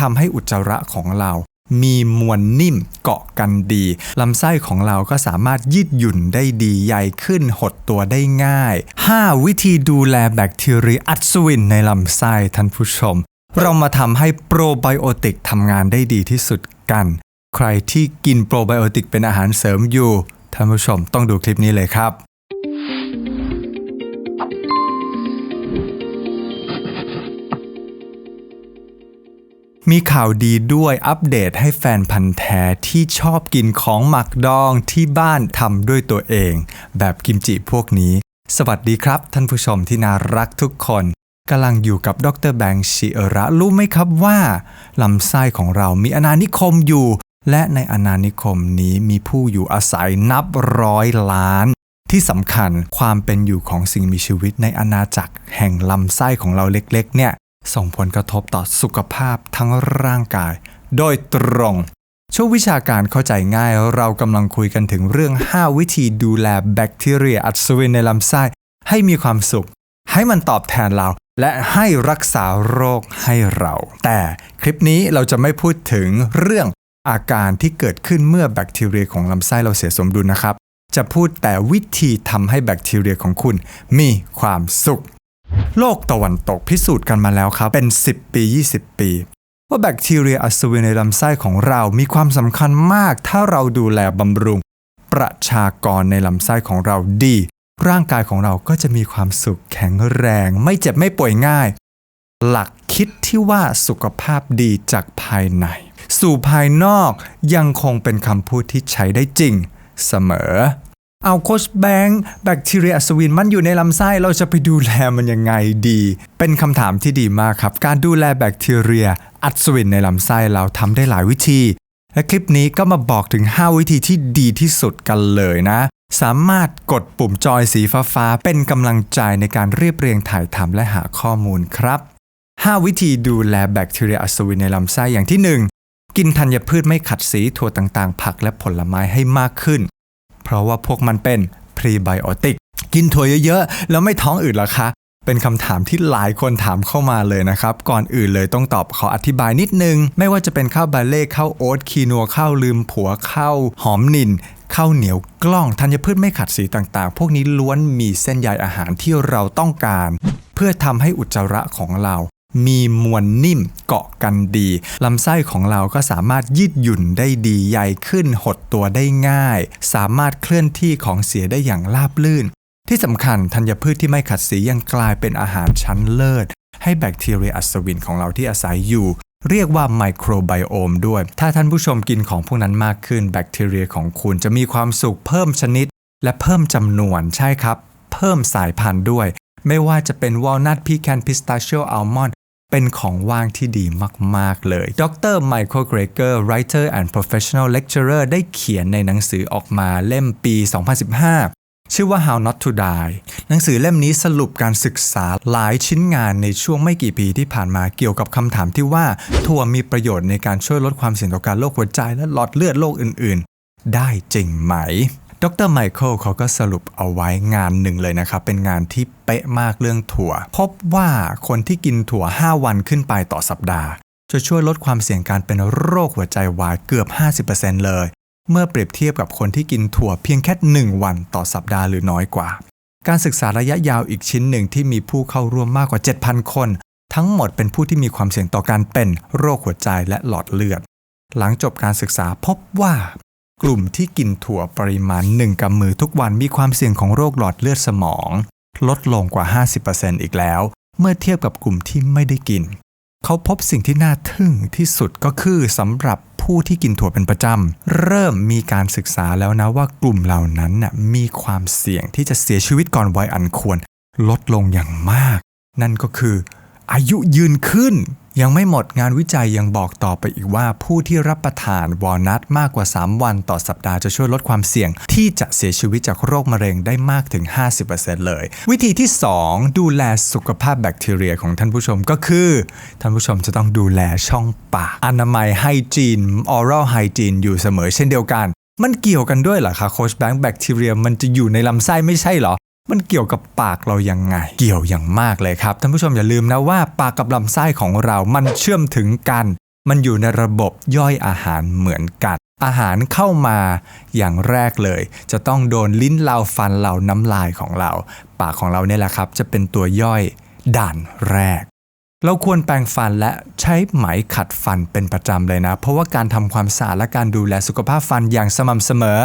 ทำให้อุจจาระของเรามีมวลนิ่มเกาะกันดี ลำไส้ของเราก็สามารถยืดหยุ่นได้ดีใหญ่ขึ้นหดตัวได้ง่าย 5. วิธีดูแลแบคทีเรียอัศวินในลำไส้ท่านผู้ชม เรามาทำให้โปรไบโอติกทำงานได้ดีที่สุดกัน ใครที่กินโปรไบโอติกเป็นอาหารเสริมอยู่ ท่านผู้ชมต้องดูคลิปนี้เลยครับ มีข่าวดีด้วยอัปเดตให้แฟนพันธ์แท้ที่ชอบกินของหมักดองที่บ้านทำด้วยตัวเอง แบบกิมจิพวกนี้ สวัสดีครับท่านผู้ชมที่น่ารักทุกคนกำลังอยู่กับดรแบงค์ชิเอระรู้ไหมครับว่าลำไส้ของเรามีอาณานิคมอยู่ และในอาณานิคมนี้มีผู้อยู่อาศัยนับร้อยล้าน ที่สำคัญความเป็นอยู่ของสิ่งมีชีวิตในอาณาจักรแห่งลำไส้ของเราเล็กๆ เนี่ย ส่งผลกระทบต่อสุขภาพทั้งร่างกาย โดยตรง ช่วงวิชาการเข้าใจง่ายเรากำลังคุยกันถึงเรื่อง 5 วิธีดูแลแบคทีเรียอัศวินในลำไส้ให้มีความสุข ให้มันตอบแทนเรา และให้รักษาโรคให้เรา แต่คลิปนี้เราจะไม่พูดถึงเรื่องอาการที่เกิดขึ้นเมื่อแบคทีเรียของลำไส้เราเสียสมดุลนะครับ จะพูดแต่วิธีทำให้แบคทีเรียของคุณมีความสุข โลกตะวันตกพิสูจน์กันมาแล้วครับ เป็น 10 ปี 20 ปี ว่าแบคทีเรียอัศวินในลำไส้ของเรามีความสำคัญมาก ถ้าเราดูแลบำรุง ประชากรในลำไส้ของเราดี ร่างกายของเราก็จะมีความสุขแข็งแรง ไม่เจ็บไม่ป่วยง่าย หลักคิดที่ว่าสุขภาพดีจากภายใน สู่ภายนอกยังคงเป็นคำพูดที่ใช้ได้จริง เสมอ เอาโคชแบงค์แบคทีเรียอัศวินมันอยู่ในลำไส้เราจะไปดูแลมันยังไงดี เป็นคำถามที่ดีมากครับ การดูแลแบคทีเรียอัศวินในลำไส้เราทำได้หลายวิธี และคลิปนี้ก็มาบอกถึง 5 วิธีที่ดีที่สุดกันเลยนะ สามารถกดปุ่มจอยสีฟ้าๆเป็นกำลังใจในการเรียบเรียงถ่ายทำและหาข้อมูลครับ 5 วิธีดูแลแบคทีเรียอัศวินในลำไส้อย่างที่ 1 กินธัญพืชไม่ขัดสีถั่วต่างๆ ผักและผลไม้ให้มากขึ้น เพราะว่าพวกมันเป็นพรีไบโอติกกินถั่วเยอะๆ แล้วไม่ท้องอืดหรอคะเป็นคำถามที่หลายคนถามเข้ามาเลยนะครับ ก่อนอื่นเลยต้องตอบขออธิบายนิดนึง ไม่ว่าจะเป็นข้าวบาเล่ข้าวโอ๊ตคีนัวข้าวลืมผัวข้าวหอมนินข้าวเหนียวกล้องธัญพืชไม่ขัดสีต่างๆ พวกนี้ล้วนมีเส้นใยอาหารที่เราต้องการ เพื่อทำให้อุจจาระของเรา มีมวลนิ่มเกาะกันดีลำไส้ของเราก็สามารถยืดหยุ่นได้ดีใหญ่ขึ้นหดตัวได้ง่าย สามารถเคลื่อนที่ของเสียได้อย่างราบลื่น ที่สำคัญธัญพืชที่ไม่ขัดสียังกลายเป็นอาหารชั้นเลิศ ให้แบคทีเรียอัศวินของเราที่อาศัยอยู่ เรียกว่าไมโครไบโอมด้วย ถ้าท่านผู้ชมกินของพวกนั้นมากขึ้นแบคทีเรียของคุณจะมีความสุขเพิ่มชนิด และเพิ่มจำนวนใช่ครับ เพิ่มสายพันธุ์ด้วยไม่ว่าจะเป็นวอลนัทพีแคนพิสตาชิโออัลมอนด์ เป็นของว่างที่ดีมาก ๆ เลย ดรไมเคิลเกรเกอร์ writer and professional lecturer ได้เขียนในหนังสือออกมาเล่มปี 2015ชื่อว่า How Not to Die หนังสือเล่มนี้สรุปการศึกษาหลายชิ้นงานในช่วงไม่กี่ปีที่ผ่านมาเกี่ยวกับคำถามที่ว่าถั่วมีประโยชน์ในการช่วยลดความเสี่ยงต่อการโรคหัวใจและหลอดเลือดโรคอื่น ๆ ได้จริงไหม ดรไมเคิลเขาก็สรุปเอาไว้งานหนึ่งเลยนะครับ เป็นงานที่เป๊ะมากเรื่องถั่ว พบว่าคนที่กินถั่ว 5 วันขึ้นไปต่อสัปดาห์ จะช่วยลดความเสี่ยงการเป็นโรคหัวใจวายเกือบ 50%เลย เมื่อเปรียบเทียบกับคนที่กินถั่วเพียงแค่ 1 วันต่อสัปดาห์หรือน้อยกว่า การศึกษาระยะยาวอีกชิ้นหนึ่งที่มีผู้เข้าร่วมมากกว่า 7,000 คน ทั้งหมดเป็นผู้ที่มีความเสี่ยงต่อการเป็นโรคหัวใจและหลอดเลือด หลังจบการศึกษาพบว่า กลุ่มที่กินถั่วปริมาณ 1กำมือทุกวันมีความเสี่ยงของโรคหลอดเลือดสมอง ลดลงกว่า 50%อีกแล้ว เมื่อเทียบกับกลุ่มที่ไม่ได้กิน เขาพบสิ่งที่น่าทึ่งที่สุดก็คือสำหรับผู้ที่กินถั่วเป็นประจำ เริ่มมีการศึกษาแล้วนะว่ากลุ่มเหล่านั้นน่ะมีความเสี่ยงที่จะเสียชีวิตก่อนวัยอันควร ลดลงอย่างมาก นั่นก็คือ อายุยืนขึ้นยังไม่หมดงานวิจัยยังบอกต่อไปอีกว่า ผู้ที่รับประทานวอลนัทมากกว่า 3 วันต่อสัปดาห์จะช่วยลดความเสี่ยง ที่จะเสียชีวิตจากโรคมะเร็งได้มากถึง 50%เลย วิธีที่ 2 ดูแลสุขภาพแบคทีเรียของท่านผู้ชมก็คือ ท่านผู้ชมจะต้องดูแลช่องปาก อนามัยไฮจีนออรัลไฮจีนอยู่เสมอเช่นเดียวกัน มันเกี่ยวกันด้วยเหรอคะโคชแบงค์แบคทีเรียมันจะอยู่ในลำไส้ไม่ใช่เหรอ มันเกี่ยวกับปากเรายังไง เกี่ยวอย่างมากเลยครับท่านผู้ชมอย่าลืมนะว่าปากกับลำไส้ของเรา มันเชื่อมถึงกัน มันอยู่ในระบบย่อยอาหารเหมือนกัน อาหารเข้ามาอย่างแรกเลย จะต้องโดนลิ้นเราฟันเราน้ำลายของเรา ปากของเราเนี่ยแหละครับ จะเป็นตัวย่อยด่านแรก เราควรแปรงฟันและใช้ไหมขัดฟันเป็นประจำเลยนะ เพราะว่าการทำความสะอาดและการดูแลสุขภาพฟันอย่างสม่ำเสมอ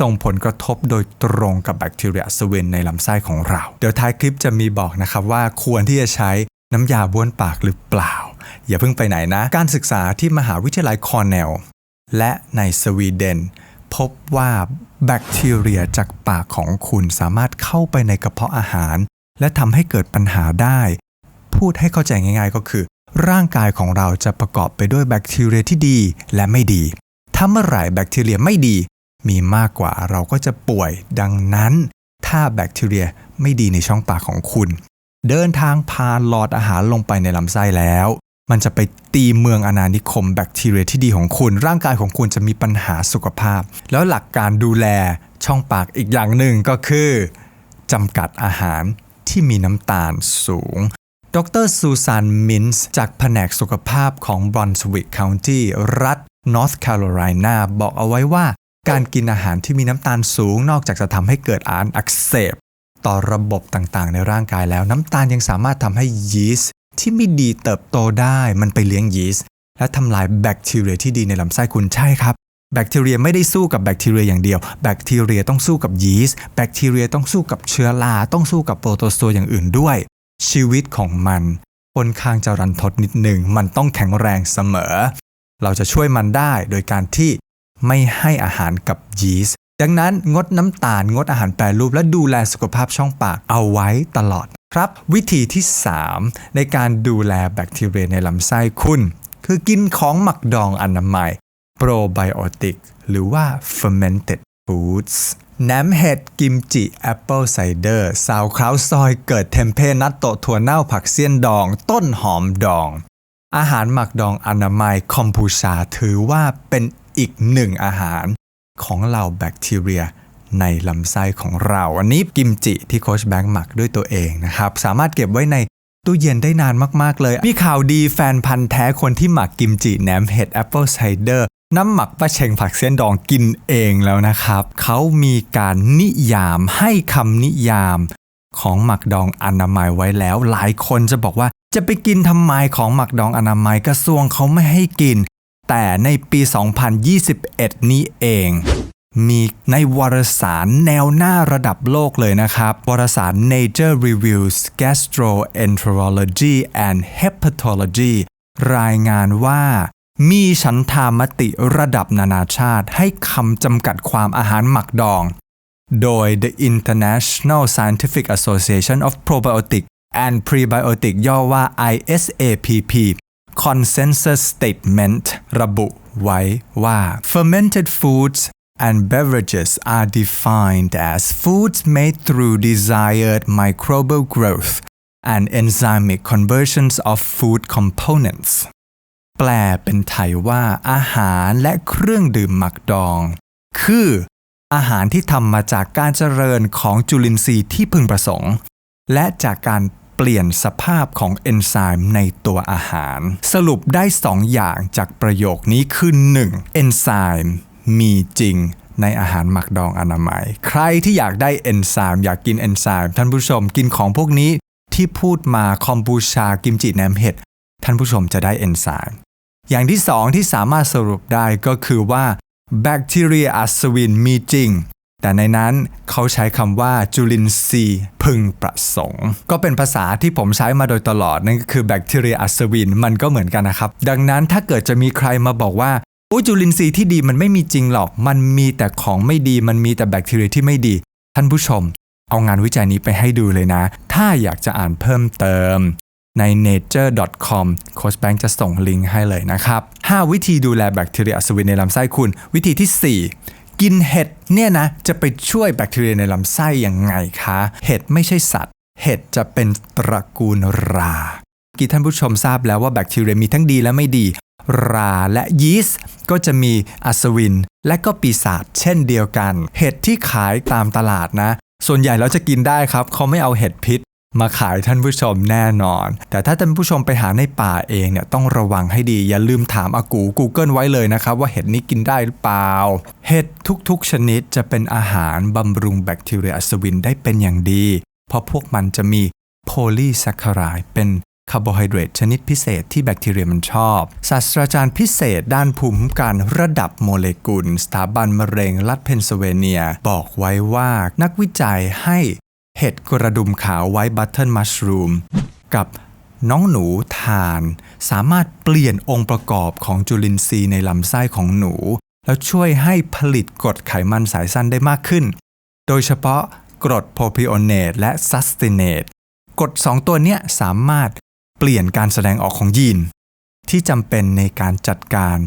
ส่งผลกระทบโดยตรงกับแบคทีเรียอัศวินในลำไส้ของเรา เดี๋ยวท้ายคลิปจะมีบอกนะครับว่าควรที่จะใช้น้ำยาบ้วนปากหรือเปล่า อย่าเพิ่งไปไหนนะ การศึกษาที่มหาวิทยาลัยคอร์เนลและในสวีเดน พบว่าแบคทีเรียจากปากของคุณสามารถเข้าไปในกระเพาะอาหาร และทำให้เกิดปัญหาได้ พูดให้เข้าใจง่ายๆก็คือ ร่างกายของเราจะประกอบไปด้วยแบคทีเรียที่ดีและไม่ดี ถ้าเมื่อไหร่แบคทีเรียไม่ดี มีมากกว่าเราก็จะป่วยดังนั้น ถ้าแบคทีเรียไม่ดีในช่องปากของคุณ เดินทางผ่านหลอดอาหารลงไปในลำไส้แล้ว มันจะไปตีเมืองอาณานิคมแบคทีเรียที่ดีของคุณ ร่างกายของคุณจะมีปัญหาสุขภาพ แล้วหลักการดูแลช่องปากอีกอย่างหนึ่งก็คือจำกัดอาหารที่มีน้ำตาลสูงดรซูซานมินส์จากแผนกสุขภาพของบรอนสวิก County รัฐ North Carolina บอกเอาไว้ว่า การกินอาหารที่มีน้ำตาลสูง นอกจากจะทำให้เกิดอาการอักเสบ ต่อระบบต่างๆ ในร่างกายแล้วน้ำตาลยังสามารถทำให้ยีสต์ที่ไม่ดีเติบโตได้ มันไปเลี้ยงยีสต์และทำลายแบคทีเรียที่ดีในลำไส้คุณใช่ครับแบคทีเรียไม่ได้สู้กับแบคทีเรียอย่างเดียว แบคทีเรียต้องสู้กับยีสต์ แบคทีเรียต้องสู้กับเชื้อรา ต้องสู้กับโปรโตโซอย่างอื่นด้วย ชีวิตของมันค่อนข้างจะรันทดนิดหนึ่ง มันต้องแข็งแรงเสมอ เราจะช่วยมันได้โดยการที่ ไม่ให้อาหารกับยีสต์ดังนั้นงดน้ำตาลงดอาหารแปรรูปและดูแลสุขภาพช่องปากเอาไว้ตลอดครับ วิธีที่ 3 ในการดูแลแบคทีเรียในลำไส้คุณ คือกินของหมักดองอนามัยโปรไบโอติกหรือว่า fermented foods แหนมเห็ดกิมจิ แอปเปิลไซเดอร์ซาวคราวซอยเกิดเทมเพนัตโตถั่วเน่าผักเสี้ยนดอง ต้นหอมดอง อาหารหมักดองอนามัยคอมพูชาถือว่าเป็น อีกหนึ่งอาหารของเหล่าแบคทีเรียในลำไส้ของเรา อันนี้กิมจิที่โคชแบงค์หมักด้วยตัวเองนะครับ สามารถเก็บไว้ในตู้เย็นได้นานมากๆเลย มีข่าวดีแฟนพันธ์แท้คนที่หมักกิมจิแหนมเห็ดแอปเปิลไซเดอร์น้ำหมักปลาเชงผักเส้นดองกินเองแล้วนะครับ เขามีการนิยามให้คำนิยามของหมักดองอนามัยไว้แล้ว หลายคนจะบอกว่าจะไปกินทำไมของหมักดองอนามัยกระทรวงเขาไม่ให้กิน แต่ในปี 2021 นี้เอง มีในวารสารแนวหน้าระดับโลกเลยนะครับ วารสาร Nature Reviews Gastroenterology and Hepatology รายงานว่ามีฉันทามติระดับนานาชาติให้คำจำกัดความอาหารหมักดอง โดย The International Scientific Association of Probiotic and Prebiotic ย่อว่า ISAPP Consensus Statement ระบุไว้ว่า fermented foods and beverages are defined as foods made through desired microbial growth and enzymic conversions of food components แปลเป็นไทยว่าอาหารและเครื่องดื่มหมักดอง คืออาหารที่ทำมาจากการเจริญของจุลินทรีย์ที่พึงประสงค์ และจากการ เปลี่ยนสภาพของเอนไซม์ในตัวอาหาร สรุปได้ 2 อย่างจากประโยคนี้คือ 1. เอนไซม์มีจริงในอาหารหมักดองอนามัย ใครที่อยากได้เอนไซม์อยากกินเอนไซม์ท่านผู้ชมกินของพวกนี้ที่พูดมาคอมบูชากิมจิแหนมเห็ดท่านผู้ชมจะได้เอนไซม์อย่างที่สองที่สามารถสรุปได้ก็คือว่าแบคทีเรียอัศวินมีจริง แต่ในนั้นเขาใช้คำว่าจุลินทรีย์พึงประสงค์ ก็เป็นภาษาที่ผมใช้มาโดยตลอดนั่นก็คือแบคทีเรียอัศวินมันก็เหมือนกันนะครับ ดังนั้นถ้าเกิดจะมีใครมาบอกว่าอุจุลินทรีย์ที่ดีมันไม่มีจริงหรอก มันมีแต่ของไม่ดี มันมีแต่แบคทีเรียที่ไม่ดี ท่านผู้ชม เอางานวิจัยนี้ไปให้ดูเลยนะ ถ้าอยากจะอ่านเพิ่มเติมใน nature.com โค้ชแบงค์จะส่งลิงก์ให้เลยนะครับ 5 วิธีดูแลแบคทีเรียอัศวินในลำไส้คุณ วิธีที่ 4 กินเห็ดเนี่ยนะจะไปช่วยแบคทีเรียในลำไส้ยังไงคะ เห็ดไม่ใช่สัตว์ เห็ดจะเป็นตระกูลรากี่ท่านผู้ชมทราบแล้วว่าแบคทีเรียมีทั้งดีและไม่ดี ราและยีสต์ก็จะมีอัศวิน และก็ปีศาจเช่นเดียวกัน เห็ดที่ขายตามตลาดนะ ส่วนใหญ่เราจะกินได้ครับ เขาไม่เอาเห็ดพิษ มาขายท่านผู้ชมแน่นอน แต่ถ้าท่านผู้ชมไปหาในป่าเองเนี่ยต้องระวังให้ดี อย่าลืมถามอากู Google ไว้เลยนะครับว่าเห็ดนี้กินได้หรือเปล่า เห็ดทุกๆ ชนิดจะเป็นอาหารบำรุงแบคทีเรียอัศวินได้เป็นอย่างดี เพราะพวกมันจะมีโพลีแซคคารายเป็นคาร์โบไฮเดรตชนิดพิเศษที่แบคทีเรียมันชอบศาสตราจารย์พิเศษด้านภูมิคุ้มกันระดับโมเลกุล สถาบันมะเร็งรัฐเพนซิลเวเนีย บอกไว้ว่านักวิจัยให้ เห็ดกระดุมขาวไว้บัตเทิลมัชรูมกับน้องหนูทาน สามารถเปลี่ยนองค์ประกอบของจุลินทรีย์ในลำไส้ของหนู แล้วช่วยให้ผลิตกรดไขมันสายสั้นได้มากขึ้น โดยเฉพาะกรดโพพิโอเนตและซัสติเนตกรดสองตัวเนี้ยสามารถเปลี่ยนการแสดงออกของยีน ที่จำเป็นในการจัดการ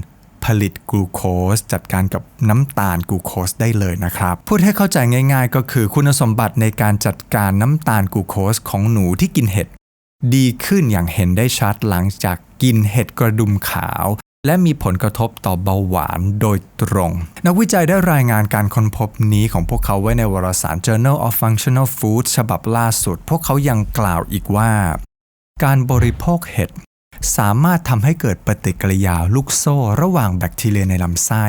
ผลิตกลูโคสจัดการกับน้ำตาลกลูโคสได้เลยนะครับ พูดให้เข้าใจง่าย ๆ ก็คือคุณสมบัติในการจัดการน้ำตาลกลูโคสของหนูที่กินเห็ดดีขึ้นอย่างเห็นได้ชัดหลังจากกินเห็ดกระดุมขาว และมีผลกระทบต่อเบาหวานโดยตรง นักวิจัยได้รายงานการค้นพบนี้ของพวกเขาไว้ในวารสาร Journal of Functional Foods ฉบับล่าสุด พวกเขายังกล่าวอีกว่า การบริโภคเห็ด สามารถทำให้เกิดปฏิกิริยาลูกโซ่ระหว่างแบคทีเรียในลำไส้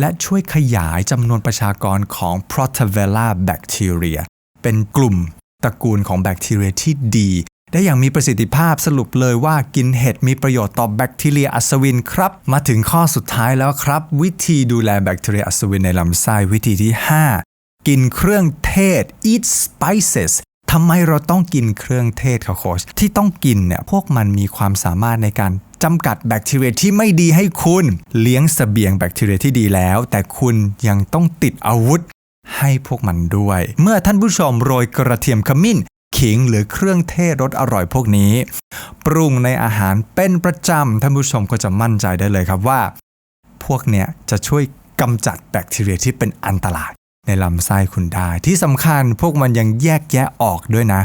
และช่วยขยายจำนวนประชากรของ Protavella bacteria เป็นกลุ่มตระกูลของแบคทีเรียที่ดี ได้อย่างมีประสิทธิภาพสรุปเลยว่ากินเห็ดมีประโยชน์ต่อแบคทีเรียอัศวินครับ มาถึงข้อสุดท้ายแล้วครับ วิธีดูแลแบคทีเรียอัศวินในลำไส้วิธีที่ 5 กินเครื่องเทศ eat spices ทำไมเราต้องกินเครื่องเทศคะโคชที่ต้องกินเนี่ยพวกมันมีความสามารถในการจำกัดแบคทีเรียที่ไม่ดีให้คุณ เลี้ยงเสบียงแบคทีเรียที่ดีแล้ว แต่คุณยังต้องติดอาวุธให้พวกมันด้วย เมื่อท่านผู้ชมโรยกระเทียมขมิ้น ขิงหรือเครื่องเทศรสอร่อยพวกนี้ ปรุงในอาหารเป็นประจำท่านผู้ชมก็จะมั่นใจได้เลยครับว่า พวกเนี้ยจะช่วยกำจัดแบคทีเรียที่เป็นอันตราย ในลำไส้คุณได้ ที่สำคัญพวกมันยังแยกแยะออกด้วยนะ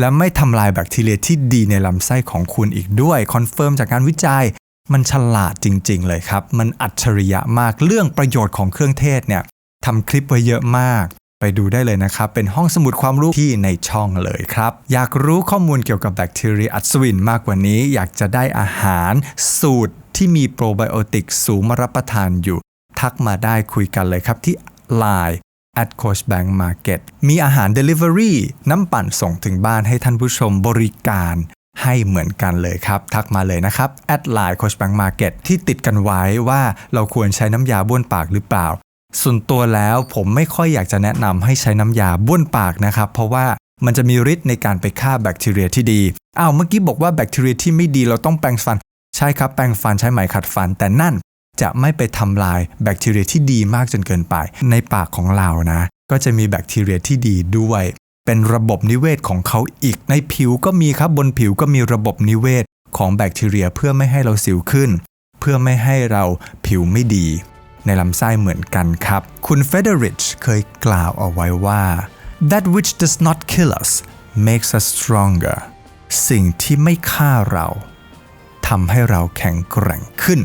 และไม่ทำลายแบคทีเรียที่ดีในลำไส้ของคุณอีกด้วยคอนเฟิร์มจากการวิจัย มันฉลาดจริง ๆ เลยครับ มันอัจฉริยะมากเรื่องประโยชน์ของเครื่องเทศเนี่ยทำคลิปไว้เยอะมาก ไปดูได้เลยนะครับ เป็นห้องสมุดความรู้ที่ในช่องเลยครับ อยากรู้ข้อมูลเกี่ยวกับแบคทีเรียอัศวินมากกว่านี้ อยากจะได้อาหารสูตรที่มีโปรไบโอติกสูงมารับประทานอยู่ ทักมาได้คุยกันเลยครับที่ Line at Coach Bank Market มีอาหาร Delivery น้ำปั่นส่งถึงบ้านให้ท่านผู้ชมบริการให้เหมือนกันเลยครับ ทักมาเลยนะครับ at Line Coach Bank Market ที่ติดกันไว้ว่าเราควรใช้น้ำยาบ้วนปากหรือเปล่า ส่วนตัวแล้วผมไม่ค่อยอยากจะแนะนำให้ใช้น้ำยาบ้วนปากนะครับ เพราะว่ามันจะมีฤทธิ์ในการไปฆ่าแบคทีเรียที่ดีอ้าวเมื่อกี้บอกว่าแบคทีเรียที่ไม่ดีเราต้องแปรงฟัน ใช่ครับแปรงฟันใช้ไหมขัดฟัน แต่นั่น จะไม่ไปทำลายแบคทีเรียที่ดีมากจนเกินไป ในปากของเรานะ ก็จะมีแบคทีเรียที่ดีด้วย เป็นระบบนิเวศของเขาอีก ในผิวก็มีครับบนผิวก็มีระบบนิเวศของแบคทีเรียเพื่อไม่ให้เราสิวขึ้น เพื่อไม่ให้เราผิวไม่ดี ในลำไส้เหมือนกันครับ คุณเฟเดริชเคยกล่าวเอาไว้ว่า that which does not kill us makes us stronger สิ่งที่ไม่ฆ่าเราทำให้เราแข็งแกร่งขึ้น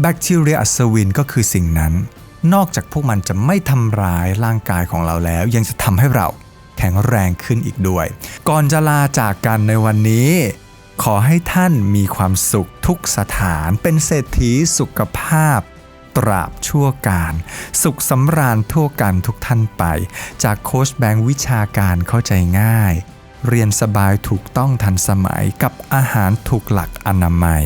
แบคทีเรียอัศวินก็คือสิ่งนั้น นอกจากพวกมันจะไม่ทำร้ายร่างกายของเราแล้ว ยังจะทำให้เราแข็งแรงขึ้นอีกด้วย ก่อนจะลาจากกันในวันนี้ ขอให้ท่านมีความสุขทุกสถานเป็นเศรษฐีสุขภาพ ตราบชั่วการ สุขสำราญทั่วกันทุกท่านไป จากโค้ชแบงค์วิชาการเข้าใจง่าย เรียนสบายถูกต้องทันสมัยกับอาหารถูกหลักอนามัย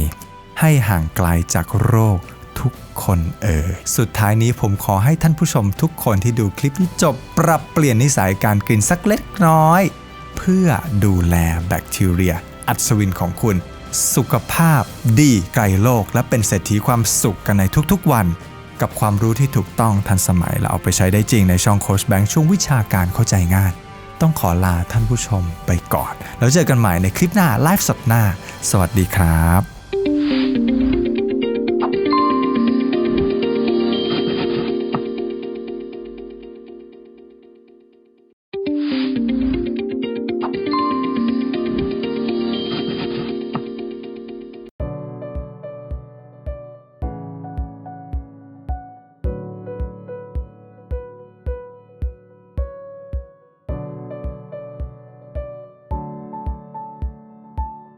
ให้ห่างไกลจากโรคทุกคนเอ่ยสุดท้ายนี้ผมขอให้ท่านผู้ชมทุกคนที่ดูคลิปนี้จบปรับเปลี่ยนนิสัยการกินสักเล็กน้อย เพื่อดูแลแบคทีเรีย อัศวินของคุณ สุขภาพดีไกลโลก และเป็นเศรษฐีความสุขกันในทุกๆวัน กับความรู้ที่ถูกต้องทันสมัยและเอาไปใช้ได้จริงในช่องโคชแบงค์ช่วงวิชาการเข้าใจง่ายต้องขอลาท่านผู้ชมไปก่อน แล้วเจอกันใหม่ในคลิปหน้าไลฟ์สดหน้า สวัสดีครับ